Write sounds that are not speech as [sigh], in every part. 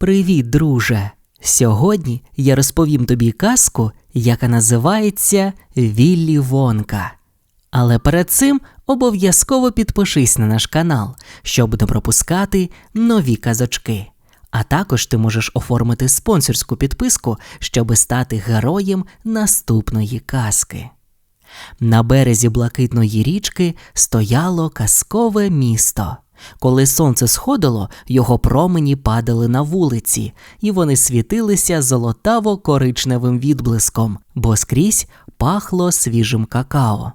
Привіт, друже! Сьогодні я розповім тобі казку, яка називається Віллі Вонка. Але перед цим обов'язково підпишись на наш канал, щоб не пропускати нові казочки. А також ти можеш оформити спонсорську підписку, щоб стати героєм наступної казки. На березі блакитної річки стояло казкове місто. Коли сонце сходило, його промені падали на вулиці, і вони світилися золотаво-коричневим відблиском, бо скрізь пахло свіжим какао.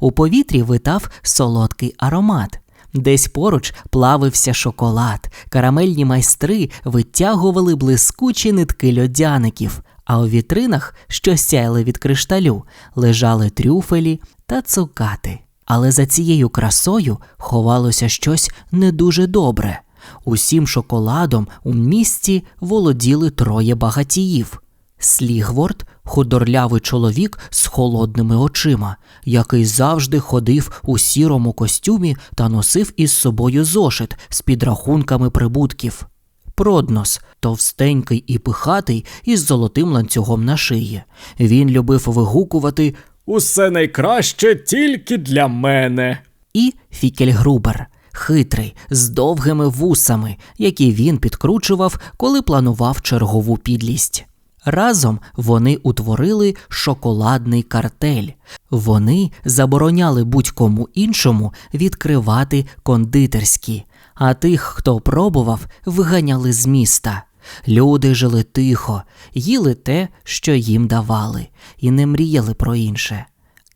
У повітрі витав солодкий аромат. Десь поруч плавився шоколад, карамельні майстри витягували блискучі нитки льодяників, а у вітринах, що сяяли від кришталю, лежали трюфелі та цукати. Але за цією красою ховалося щось не дуже добре. Усім шоколадом у місті володіли троє багатіїв. Слігворд худорлявий чоловік з холодними очима, який завжди ходив у сірому костюмі та носив із собою зошит з підрахунками прибутків. Проднос товстенький і пихатий із золотим ланцюгом на шиї. Він любив вигукувати Усе найкраще тільки для мене. і Фікельгрубер, хитрий, з довгими вусами, які він підкручував, коли планував чергову підлість. Разом вони утворили шоколадний картель. Вони забороняли будь-кому іншому відкривати кондитерські, а тих, хто пробував, виганяли з міста. Люди жили тихо, їли те, що їм давали, і не мріяли про інше.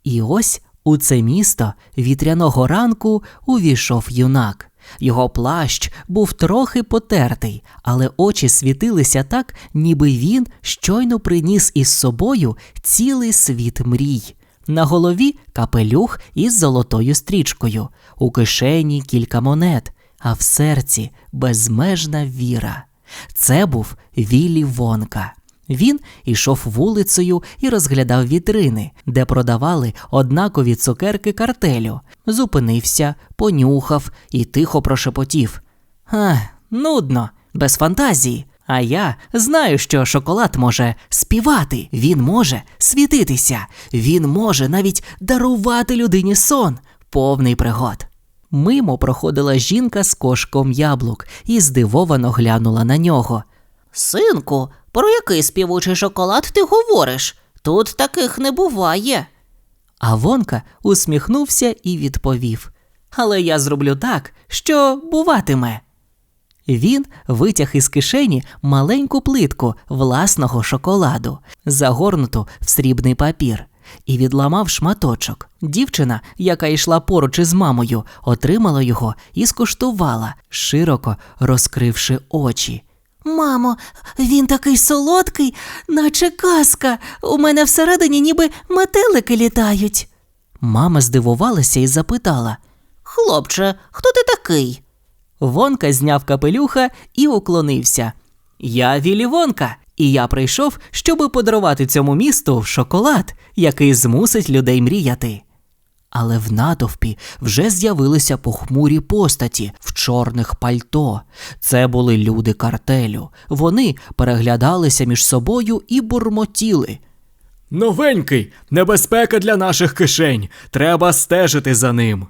І ось у це місто вітряного ранку увійшов юнак. Його плащ був трохи потертий, але очі світилися так, ніби він щойно приніс із собою цілий світ мрій. На голові капелюх із золотою стрічкою, у кишені кілька монет, а в серці безмежна віра. Це був Віллі Вонка. Він ішов вулицею і розглядав вітрини, де продавали однакові цукерки картелю. Зупинився, понюхав і тихо прошепотів. А, нудно, без фантазії. А я знаю, що шоколад може співати, він може світитися, він може навіть дарувати людині сон, повний пригод. Мимо проходила жінка з кошком яблук і здивовано глянула на нього. Синку, про який співучий шоколад ти говориш? Тут таких не буває. А Вонка усміхнувся і відповів: Але я зроблю так, що буватиме. Він витяг із кишені маленьку плитку власного шоколаду, загорнуту в срібний папір, і відламав шматочок. Дівчина, яка йшла поруч із мамою, отримала його і скуштувала, широко розкривши очі. Мамо, він такий солодкий, наче казка. У мене всередині ніби метелики літають. Мама здивувалася і запитала. Хлопче, хто ти такий? Вонка зняв капелюха і уклонився. Я Вілі Вонка, і я прийшов, щоби подарувати цьому місту шоколад, який змусить людей мріяти. Але в натовпі вже з'явилися похмурі постаті в чорних пальто. Це були люди картелю. Вони переглядалися між собою і бурмотіли. Новенький, небезпека для наших кишень. Треба стежити за ним.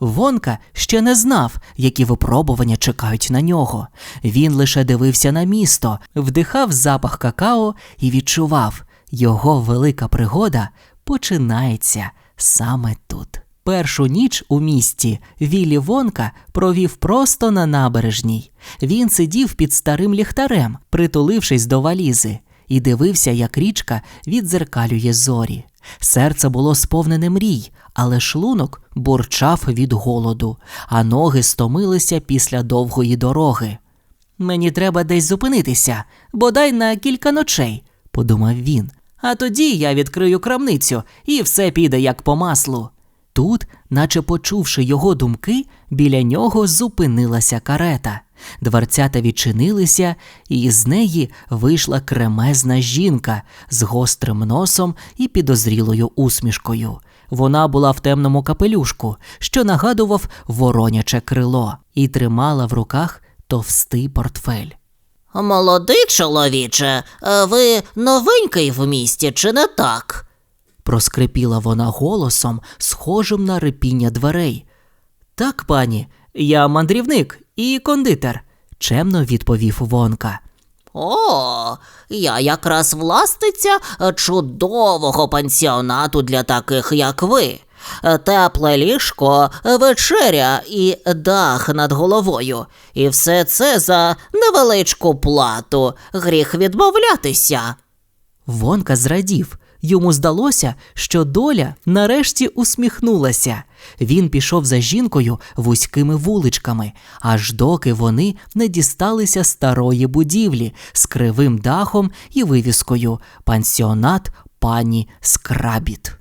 Вонка ще не знав, які випробування чекають на нього. Він лише дивився на місто, вдихав запах какао і відчував, його велика пригода починається саме тут. Першу ніч у місті Віллі Вонка провів просто на набережній. Він сидів під старим ліхтарем, притулившись до валізи, і дивився, як річка відзеркалює зорі. Серце було сповнене мрій, але шлунок бурчав від голоду, а ноги стомилися після довгої дороги. Мені треба десь зупинитися, бодай на кілька ночей, подумав він. А тоді я відкрию крамницю, і все піде як по маслу. Тут, наче почувши його думки, біля нього зупинилася карета. Дверцята відчинилися, і з неї вийшла кремезна жінка з гострим носом і підозрілою усмішкою. Вона була в темному капелюшку, що нагадував вороняче крило, і тримала в руках товстий портфель. Молодий чоловіче, ви новенький в місті, чи не так? Проскрипіла вона голосом, схожим на рипіння дверей. Так, пані, я мандрівник і кондитер, чемно відповів Вонка. О, я якраз власниця чудового пансіонату для таких, як ви. Тепле ліжко, вечеря і дах над головою. І все це за невеличку плату. Гріх відмовлятися. Вонка зрадів. Йому здалося, що доля нарешті усміхнулася. Він пішов за жінкою вузькими вуличками, аж доки вони не дісталися старої будівлі з кривим дахом і вивіскою пансіонат пані Скрабіт.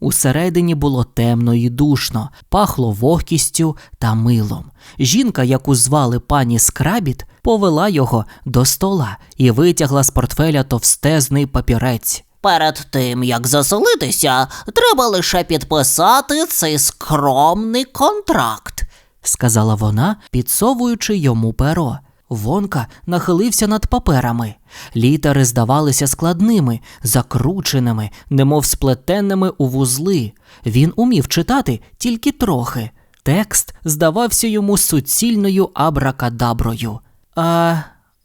Усередині було темно і душно, пахло вогкістю та милом. Жінка, яку звали пані Скрабіт, повела його до стола і витягла з портфеля товстезний папірець. Перед тим, як заселитися, треба лише підписати цей скромний контракт. сказала вона, підсовуючи йому перо. Вонка нахилився над паперами. Літери здавалися складними, закрученими, немов сплетенними у вузли. Він умів читати тільки трохи. Текст здавався йому суцільною абракадаброю. А,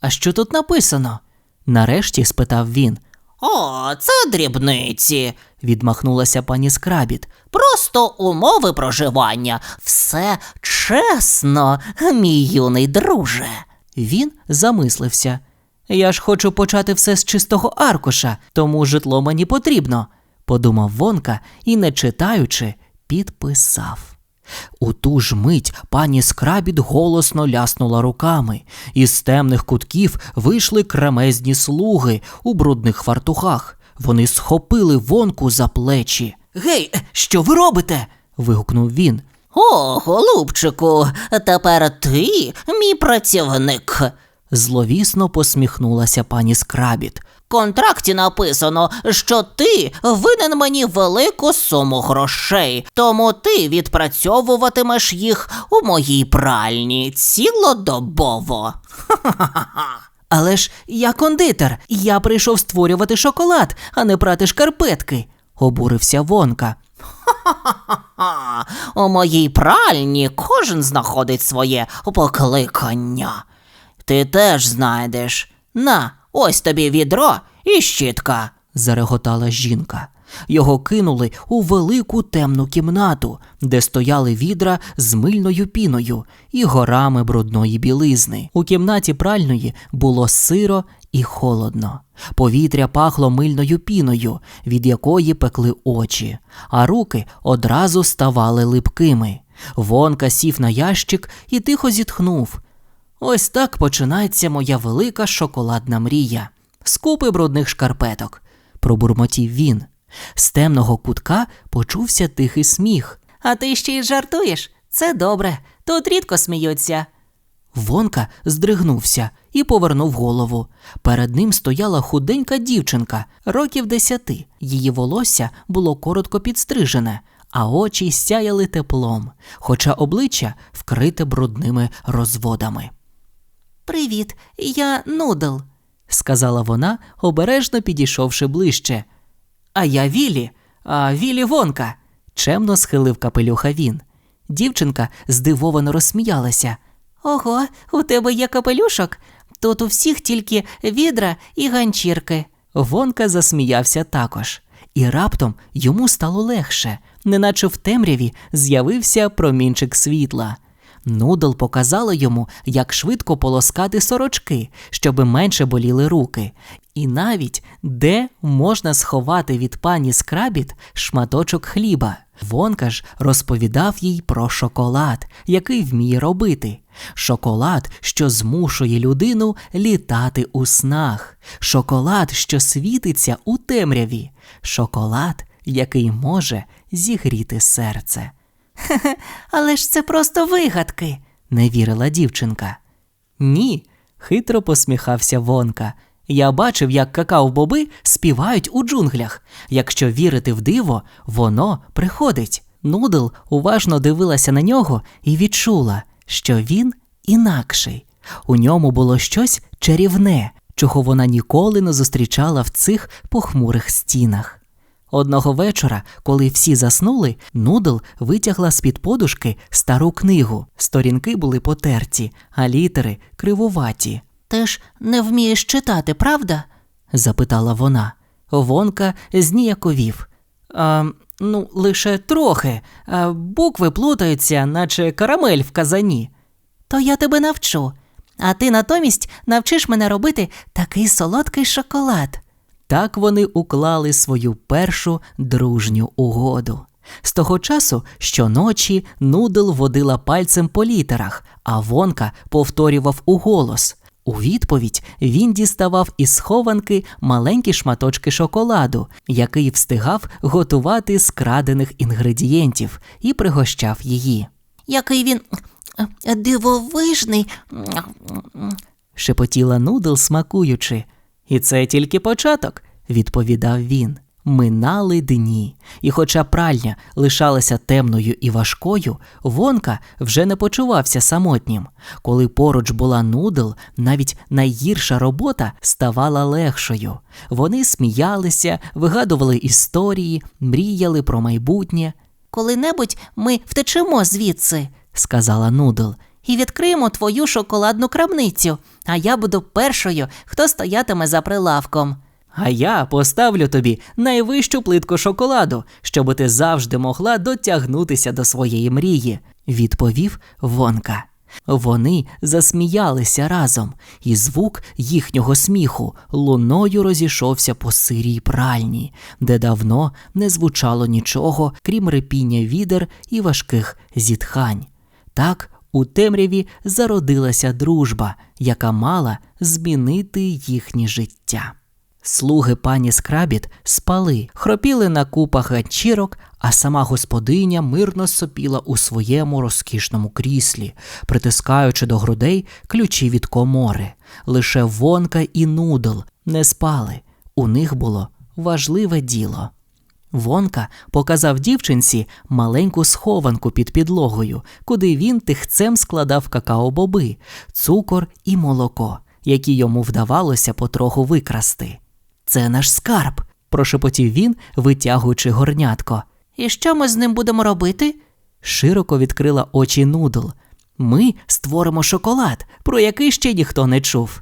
а що тут написано? нарешті спитав він. О, це дрібниці. Відмахнулася пані Скрабіт. Просто умови проживання. Все чесно, мій юний друже. Він замислився. Я ж хочу почати все з чистого аркуша, тому житло мені потрібно, подумав Вонка і, не читаючи, підписав. У ту ж мить пані Скрабіт голосно ляснула руками. Із темних кутків вийшли кремезні слуги у брудних фартухах. Вони схопили вонку за плечі. Гей, що ви робите? вигукнув він. О, голубчику, тепер ти мій працівник. Зловісно посміхнулася пані Скрабіт. Контракті написано, що ти винен мені велику суму грошей, тому ти відпрацьовуватимеш їх у моїй пральні цілодобово. Але ж я кондитер, я прийшов створювати шоколад, а не прати шкарпетки, обурився Вонка. У моїй пральні кожен знаходить своє покликання. Ти теж знайдеш. На, ось тобі відро і щітка. зареготала жінка. Його кинули у велику темну кімнату, де стояли відра з мильною піною і горами брудної білизни. У кімнаті пральної було сиро і холодно. Повітря пахло мильною піною, від якої пекли очі, а руки одразу ставали липкими. Вонка сів на ящик і тихо зітхнув. Ось так починається моя велика шоколадна мрія. Скупи брудних шкарпеток, пробурмотів він. З темного кутка почувся тихий сміх. А ти ще й жартуєш? Це добре. Тут рідко сміються. Вонка здригнувся і повернув голову. Перед ним стояла худенька дівчинка, років десяти. Її волосся було коротко підстрижене, а очі сяяли теплом, хоча обличчя вкрите брудними розводами. Привіт, я нудл. сказала вона, обережно підійшовши ближче. А я Вілі, а Вілі Вонка, чемно схилив капелюха він. Дівчинка здивовано розсміялася. Ого, у тебе є капелюшок? Тут у всіх тільки відра і ганчірки. Вонка засміявся також, і раптом йому стало легше, неначе в темряві з'явився промінчик світла. Нудл показала йому, як швидко полоскати сорочки, щоби менше боліли руки, і навіть де можна сховати від пані Скрабіт шматочок хліба. Вонка ж розповідав їй про шоколад, який вміє робити. Шоколад, що змушує людину літати у снах, шоколад, що світиться у темряві, шоколад, який може зігріти серце. [laughs] Але ж це просто вигадки. Не вірила дівчинка. Ні, хитро посміхався Вонка. Я бачив, як какао-боби співають у джунглях. Якщо вірити в диво, воно приходить. Нудл уважно дивилася на нього і відчула, що він інакший. У ньому було щось чарівне, чого вона ніколи не зустрічала в цих похмурих стінах. Одного вечора, коли всі заснули, Нудл витягла з-під подушки стару книгу. Сторінки були потерті, а літери кривуваті. Ти ж не вмієш читати, правда? запитала вона. Вонка зніяковів. А, ну, лише трохи. А, букви плутаються, наче карамель в казані. То я тебе навчу. А ти натомість навчиш мене робити такий солодкий шоколад. Так вони уклали свою першу дружню угоду. З того часу щоночі Нудл водила пальцем по літерах, а Вонка повторював уголос. У відповідь він діставав із схованки маленькі шматочки шоколаду, який встигав готувати з крадених інгредієнтів, і пригощав її. Який він е, дивовижний. шепотіла Нудл, смакуючи. І це тільки початок, відповідав він. Минали дні, і хоча пральня лишалася темною і важкою, Вонка вже не почувався самотнім. Коли поруч була нудл, навіть найгірша робота ставала легшою. Вони сміялися, вигадували історії, мріяли про майбутнє, Коли-небудь ми втечемо звідси сказала Нудл. І відкриємо твою шоколадну крамницю, а я буду першою, хто стоятиме за прилавком. А я поставлю тобі найвищу плитку шоколаду, щоб ти завжди могла дотягнутися до своєї мрії, відповів Вонка. Вони засміялися разом, і звук їхнього сміху луною розійшовся по сирій пральні, де давно не звучало нічого, крім репіння відер і важких зітхань. Так у темряві зародилася дружба, яка мала змінити їхнє життя. Слуги пані Скрабіт спали, хропіли на купах ганчірок, а сама господиня мирно сопіла у своєму розкішному кріслі, притискаючи до грудей ключі від комори. Лише вонка і нудл не спали. У них було важливе діло. Вонка показав дівчинці маленьку схованку під підлогою, куди він тихцем складав какао-боби, цукор і молоко, які йому вдавалося потроху викрасти. Це наш скарб, прошепотів він, витягуючи горнятко. І що ми з ним будемо робити? Широко відкрила очі нудл. Ми створимо шоколад, про який ще ніхто не чув.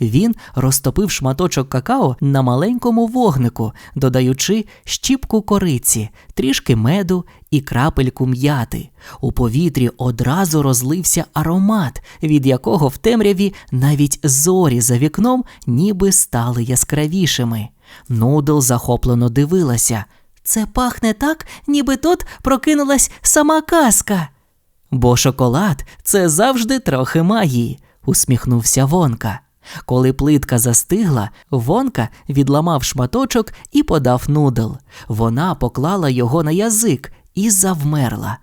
Він розтопив шматочок какао на маленькому вогнику, додаючи щіпку кориці, трішки меду і крапельку м'яти. У повітрі одразу розлився аромат, від якого в темряві навіть зорі за вікном ніби стали яскравішими. Нудл захоплено дивилася. Це пахне так, ніби тут прокинулась сама казка. Бо шоколад це завжди трохи магії, усміхнувся Вонка. Коли плитка застигла, Вонка відламав шматочок і подав нудл. Вона поклала його на язик і завмерла.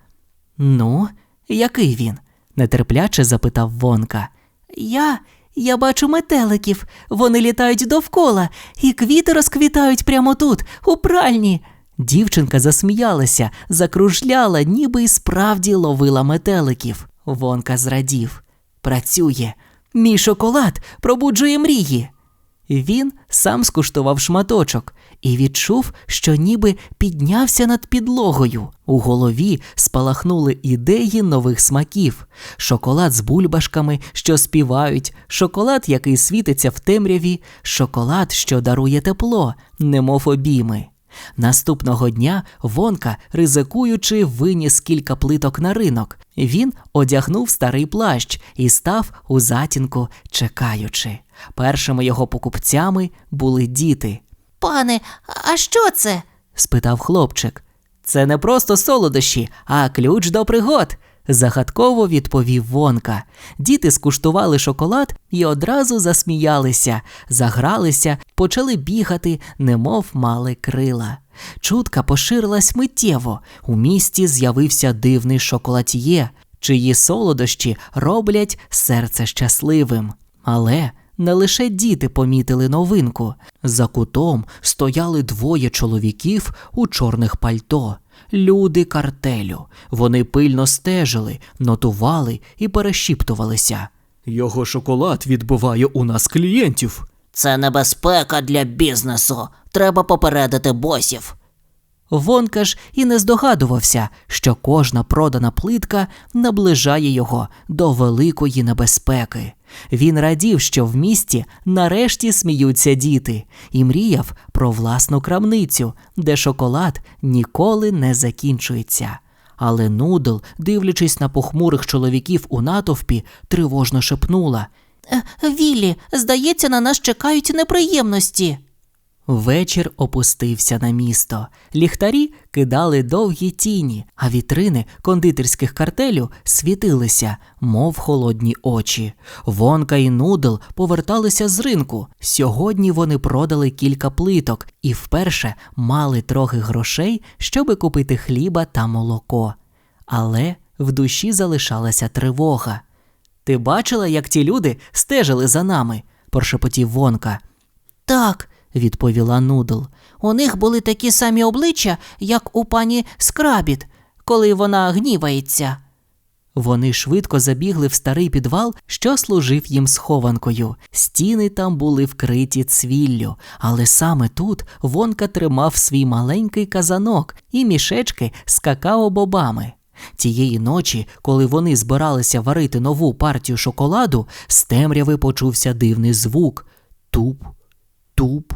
Ну, який він? нетерпляче запитав Вонка. Я. Я бачу метеликів. Вони літають довкола, і квіти розквітають прямо тут, у пральні. Дівчинка засміялася, закружляла, ніби й справді ловила метеликів. Вонка зрадів. Працює. Мій шоколад пробуджує мрії. Він сам скуштував шматочок і відчув, що ніби піднявся над підлогою. У голові спалахнули ідеї нових смаків: шоколад з бульбашками, що співають, шоколад, який світиться в темряві, шоколад, що дарує тепло, немов обійми. Наступного дня Вонка, ризикуючи, виніс кілька плиток на ринок. Він одягнув старий плащ і став у затінку, чекаючи. Першими його покупцями були діти. Пане, а що це? спитав хлопчик. Це не просто солодощі, а ключ до пригод. Загадково відповів Вонка. Діти скуштували шоколад і одразу засміялися, загралися, почали бігати, немов мали крила. Чутка поширилась миттєво. У місті з'явився дивний шоколад'є, чиї солодощі роблять серце щасливим. Але не лише діти помітили новинку. За кутом стояли двоє чоловіків у чорних пальто. Люди картелю. Вони пильно стежили, нотували і перешіптувалися. Його шоколад відбиває у нас клієнтів. Це небезпека для бізнесу. Треба попередити босів. Вонка ж і не здогадувався, що кожна продана плитка наближає його до великої небезпеки. Він радів, що в місті нарешті сміються діти, і мріяв про власну крамницю, де шоколад ніколи не закінчується. Але Нудл, дивлячись на похмурих чоловіків у натовпі, тривожно шепнула. Е, Віллі, здається, на нас чекають неприємності. Вечір опустився на місто. Ліхтарі кидали довгі тіні, а вітрини кондитерських картелю світилися, мов холодні очі. Вонка і Нудл поверталися з ринку. Сьогодні вони продали кілька плиток і вперше мали трохи грошей, щоби купити хліба та молоко. Але в душі залишалася тривога. Ти бачила, як ті люди стежили за нами? прошепотів Вонка. Так, відповіла Нудл. у них були такі самі обличчя, як у пані Скрабіт, коли вона гнівається. Вони швидко забігли в старий підвал, що служив їм схованкою. Стіни там були вкриті цвіллю, але саме тут Вонка тримав свій маленький казанок і мішечки з какао-бобами. Тієї ночі, коли вони збиралися варити нову партію шоколаду, з темряви почувся дивний звук туп, туп,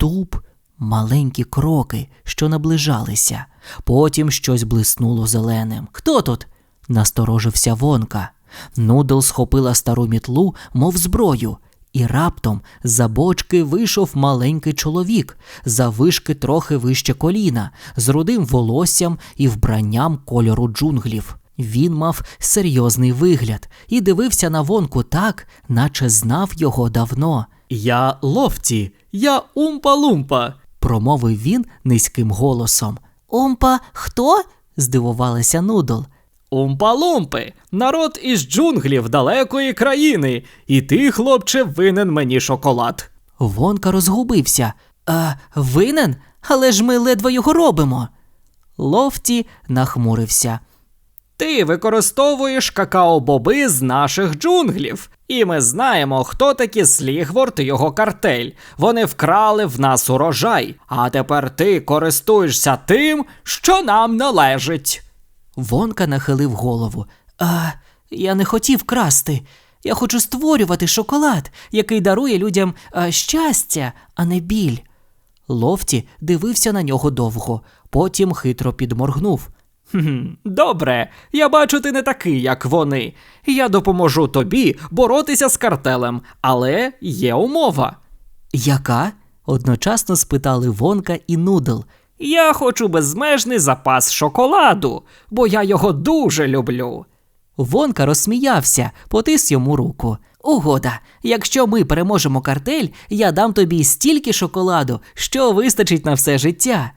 туп, маленькі кроки, що наближалися. Потім щось блиснуло зеленим. Хто тут? насторожився Вонка. Нудл схопила стару мітлу, мов зброю, і раптом за бочки вийшов маленький чоловік, завишки трохи вище коліна, з рудим волоссям і вбранням кольору джунглів. Він мав серйозний вигляд і дивився на вонку так, наче знав його давно. Я лофті, я умпа-лумпа. Промовив він низьким голосом. Умпа, хто? Здивувалася Нудл. Умпа-лумпи, народ із джунглів далекої країни. І ти, хлопче, винен мені шоколад. Вонка розгубився. А, винен? Але ж ми ледве його робимо. Лофті нахмурився. Ти використовуєш какао-боби з наших джунглів. І ми знаємо, хто такі Слігворд і його картель. Вони вкрали в нас урожай. А тепер ти користуєшся тим, що нам належить. Вонка нахилив голову. А, я не хотів красти. Я хочу створювати шоколад, який дарує людям а, щастя, а не біль. Лофті дивився на нього довго, потім хитро підморгнув. Хм, добре, я бачу, ти не такий, як вони. Я допоможу тобі боротися з картелем, але є умова. Яка? одночасно спитали Вонка і Нудл. Я хочу безмежний запас шоколаду, бо я його дуже люблю. Вонка розсміявся, потис йому руку. Угода, якщо ми переможемо картель, я дам тобі стільки шоколаду, що вистачить на все життя.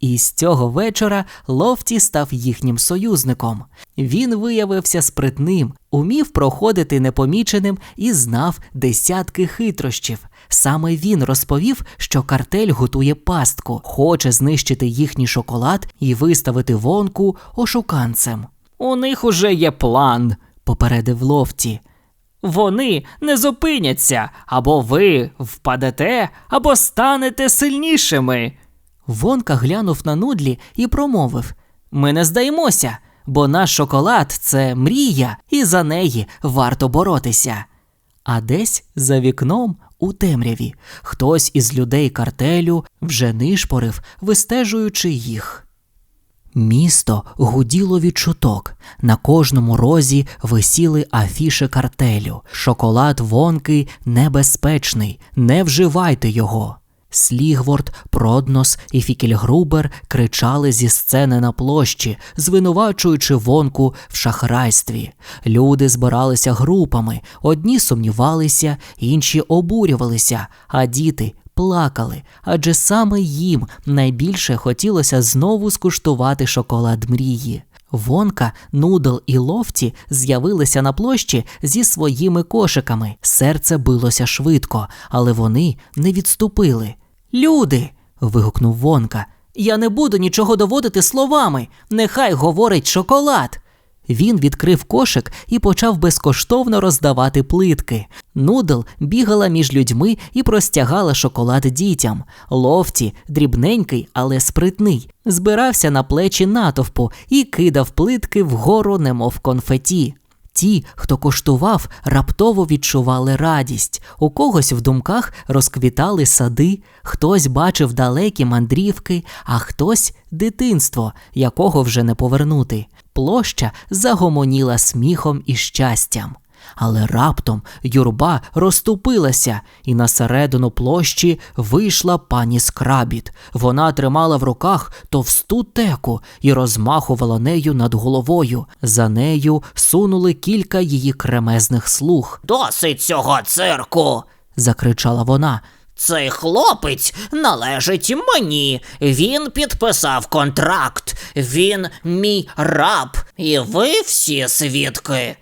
І з цього вечора Лофті став їхнім союзником. Він виявився спритним, умів проходити непоміченим і знав десятки хитрощів. Саме він розповів, що картель готує пастку, хоче знищити їхній шоколад і виставити вонку ошуканцем. У них уже є план. Попередив Лофті. Вони не зупиняться, або ви впадете, або станете сильнішими. Вонка глянув на нудлі і промовив: Ми не здаємося, бо наш шоколад це мрія, і за неї варто боротися. А десь за вікном у темряві хтось із людей картелю вже нишпорив, вистежуючи їх. Місто гуділо від чуток. На кожному розі висіли афіши картелю. Шоколад вонкий небезпечний, не вживайте його. Слігворд, Проднос і Фікельгрубер кричали зі сцени на площі, звинувачуючи вонку в шахрайстві. Люди збиралися групами, одні сумнівалися, інші обурювалися, а діти плакали, адже саме їм найбільше хотілося знову скуштувати шоколад мрії. Вонка, Нудл і Лофті з'явилися на площі зі своїми кошиками. Серце билося швидко, але вони не відступили. Люди. вигукнув Вонка. Я не буду нічого доводити словами. Нехай говорить шоколад. Він відкрив кошик і почав безкоштовно роздавати плитки. Нудл бігала між людьми і простягала шоколад дітям. Лофті, дрібненький, але спритний, збирався на плечі натовпу і кидав плитки вгору, немов конфеті. Ті, хто коштував, раптово відчували радість. У когось в думках розквітали сади, хтось бачив далекі мандрівки, а хтось дитинство, якого вже не повернути. Площа загомоніла сміхом і щастям. Але раптом юрба розступилася, і на середину площі вийшла пані Скрабіт. Вона тримала в руках товсту теку і розмахувала нею над головою. За нею сунули кілька її кремезних слуг. Досить цього цирку. Закричала вона. Цей хлопець належить мені. Він підписав контракт. Він мій раб. І ви всі свідки.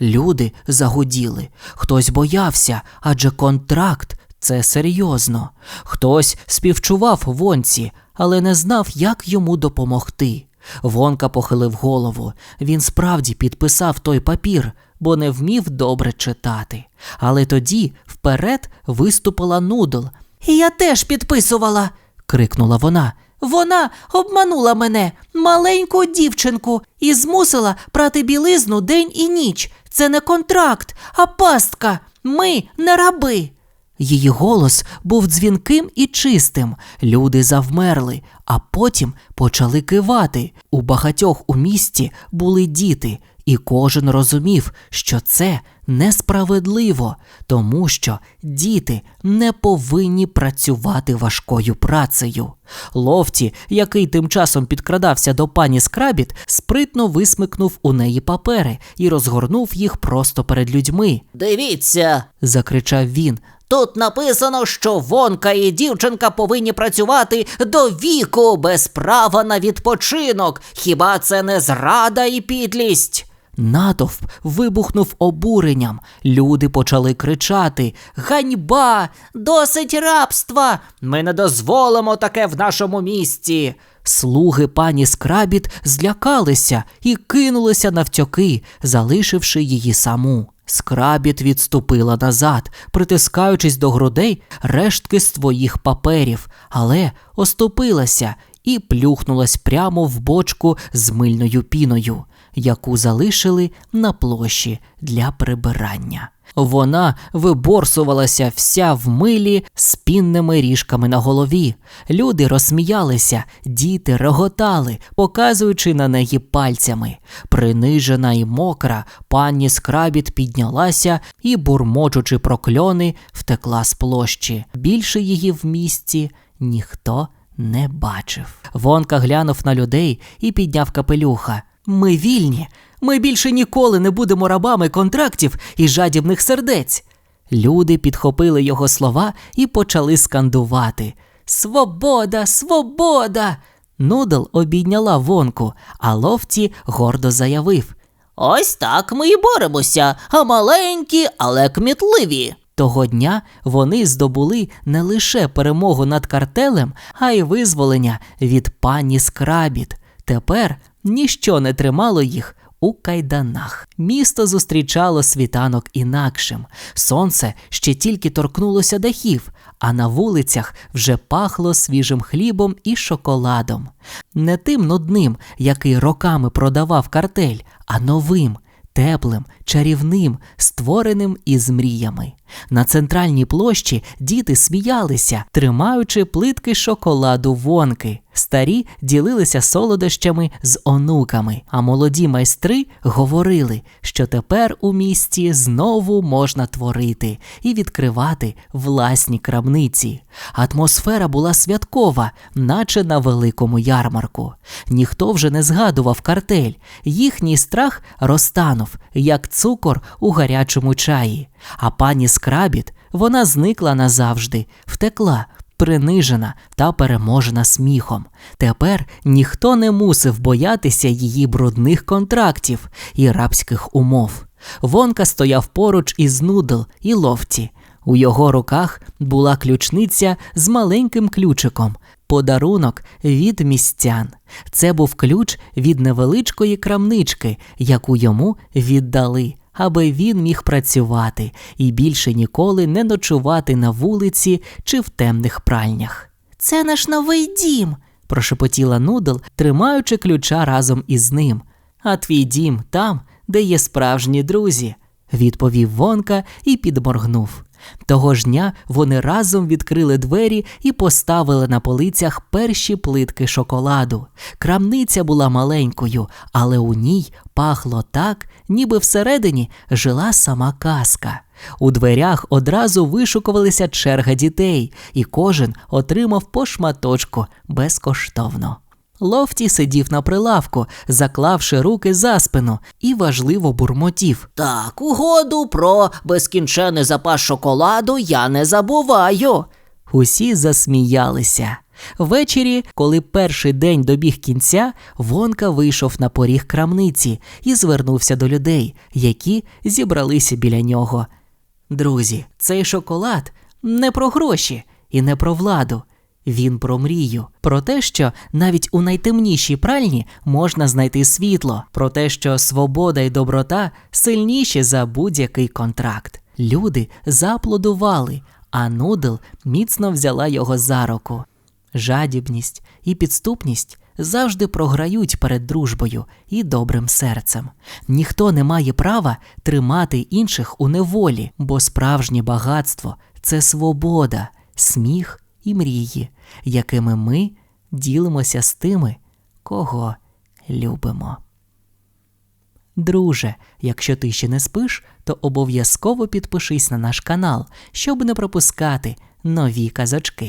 Люди загуділи. Хтось боявся, адже контракт це серйозно. Хтось співчував вонці, але не знав, як йому допомогти. Вонка похилив голову. Він справді підписав той папір, бо не вмів добре читати. Але тоді вперед виступила нудл. Я теж підписувала, крикнула вона. Вона обманула мене, маленьку дівчинку, і змусила прати білизну день і ніч. Це не контракт, а пастка. Ми не раби. Її голос був дзвінким і чистим. Люди завмерли, а потім почали кивати. У багатьох у місті були діти, і кожен розумів, що це несправедливо, тому що діти не повинні працювати важкою працею. Лофті, який тим часом підкрадався до пані Скрабіт, спритно висмикнув у неї папери і розгорнув їх просто перед людьми. Дивіться, Закричав він. Тут написано, що Вонка і дівчинка повинні працювати до віку без права на відпочинок. Хіба це не зрада і підлість? Натовп вибухнув обуренням. Люди почали кричати: Ганьба! Досить рабства! Ми не дозволимо таке в нашому місті. Слуги пані Скрабіт злякалися і кинулися навтьоки, залишивши її саму. Скрабіт відступила назад, притискаючись до грудей рештки своїх паперів, але оступилася і плюхнулась прямо в бочку з мильною піною, яку залишили на площі для прибирання. Вона виборсувалася вся в милі з пінними ріжками на голові. Люди розсміялися, діти реготали, показуючи на неї пальцями. Принижена і мокра, пані Скрабіт піднялася і, бурмочучи прокльони, втекла з площі. Більше її в місті ніхто не бачив. Вонка глянув на людей і підняв капелюха. Ми вільні. Ми більше ніколи не будемо рабами контрактів і жадібних сердець. Люди підхопили його слова і почали скандувати: Свобода, свобода! Нудл обійняла вонку, а лофті гордо заявив. Ось так ми і боремося, а маленькі, але кмітливі. Того дня вони здобули не лише перемогу над картелем, а й визволення від пані Скрабіт. Тепер ніщо не тримало їх у кайданах. Місто зустрічало світанок інакшим. Сонце ще тільки торкнулося дахів, а на вулицях вже пахло свіжим хлібом і шоколадом. Не тим нудним, який роками продавав картель, а новим. Теплим, чарівним, створеним із мріями. На центральній площі діти сміялися, тримаючи плитки шоколаду вонки. Старі ділилися солодощами з онуками, а молоді майстри говорили, що тепер у місті знову можна творити і відкривати власні крамниці. Атмосфера була святкова, наче на великому ярмарку. Ніхто вже не згадував картель, їхній страх розтанув, як цукор у гарячому чаї. А пані Скрабіт вона зникла назавжди, втекла, принижена та переможена сміхом. Тепер ніхто не мусив боятися її брудних контрактів і рабських умов. Вонка стояв поруч із нудл і лофті. У його руках була ключниця з маленьким ключиком. Подарунок від містян. Це був ключ від невеличкої крамнички, яку йому віддали, аби він міг працювати і більше ніколи не ночувати на вулиці чи в темних пральнях. Це наш новий дім, прошепотіла Нудл, тримаючи ключа разом із ним. А твій дім там, де є справжні друзі, відповів Вонка і підморгнув. Того ж дня вони разом відкрили двері і поставили на полицях перші плитки шоколаду. Крамниця була маленькою, але у ній пахло так, ніби всередині жила сама казка. У дверях одразу вишукувалися черга дітей, і кожен отримав по шматочку безкоштовно. Лофті сидів на прилавку, заклавши руки за спину, і важливо бурмотів. Так, угоду про безкінчений запас шоколаду я не забуваю. Усі засміялися. Ввечері, коли перший день добіг кінця, Вонка вийшов на поріг крамниці і звернувся до людей, які зібралися біля нього. Друзі, цей шоколад не про гроші і не про владу. Він про мрію, про те, що навіть у найтемнішій пральні можна знайти світло, про те, що свобода і доброта сильніші за будь-який контракт. Люди зааплодували, а Нудл міцно взяла його за руку. Жадібність і підступність завжди програють перед дружбою і добрим серцем. Ніхто не має права тримати інших у неволі, бо справжнє багатство це свобода, сміх і мрії, якими ми ділимося з тими, кого любимо. Друже, якщо ти ще не спиш, то обов'язково підпишись на наш канал, щоб не пропускати нові казочки.